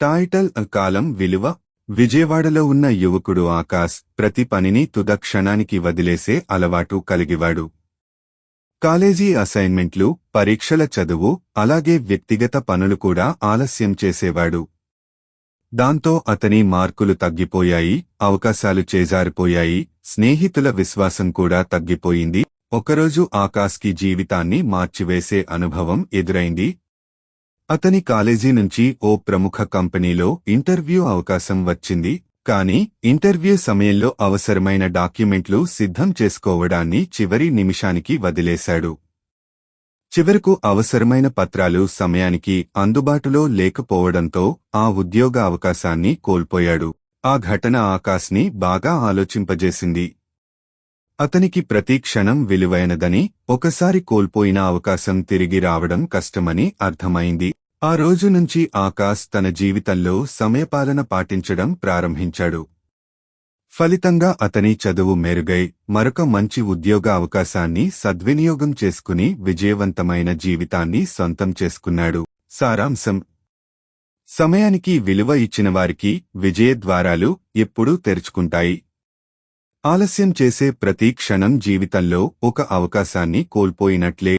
Title కాలం విలువ. విజయవాడలో ఉన్న యువకుడు ఆకాశ్ ప్రతి పనిని తుద క్షణానికి వదిలేసే అలవాటు కలిగివాడు. కాలేజీ అసైన్మెంట్లు పరీక్షల చదువు అలాగే వ్యక్తిగత పనులు కూడా ఆలస్యం చేసేవాడు. దాంతో అతని మార్కులు తగ్గిపోయాయి అవకాశాలు చేజారిపోయాయి స్నేహితుల విశ్వాసం కూడా తగ్గిపోయింది. ఒకరోజు ఆకాశ్కి జీవితాన్ని మార్చివేసే అనుభవం ఎదురైంది. అతని కాలేజీ నుంచి ఓ ప్రముఖ కంపెనీలో ఇంటర్వ్యూ అవకాశం వచ్చింది కానీ ఇంటర్వ్యూ సమయంలో అవసరమైన డాక్యుమెంట్లు సిద్ధం చేసుకోవడాన్ని చివరి నిమిషానికి వదిలేశాడు. చివరకు అవసరమైన పత్రాలు సమయానికి అందుబాటులో లేకపోవడంతో ఆ ఉద్యోగ అవకాశాన్ని కోల్పోయాడు. ఆ ఘటన ఆకాశ్ని బాగా ఆలోచింపజేసింది. అతనికి ప్రతి క్షణం విలువైనదని ఒకసారి కోల్పోయిన అవకాశం తిరిగి రావడం కష్టమని అర్థమైంది. ఆ రోజు నుంచి ఆకాశ్ తన జీవితంలో సమయపాలన పాటించడం ప్రారంభించాడు. ఫలితంగా అతని చదువు మెరుగై మరొక మంచి ఉద్యోగ అవకాశాన్ని సద్వినియోగం చేసుకుని విజయవంతమైన జీవితాన్ని సొంతం చేసుకున్నాడు. సారాంశం. సమయానికి విలువ ఇచ్చిన వారికి విజయద్వారాలు ఎప్పుడూ తెరుచుకుంటాయి. ఆలస్యం చేసే ప్రతి క్షణం జీవితంలో ఒక అవకాశాన్ని కోల్పోయినట్లే.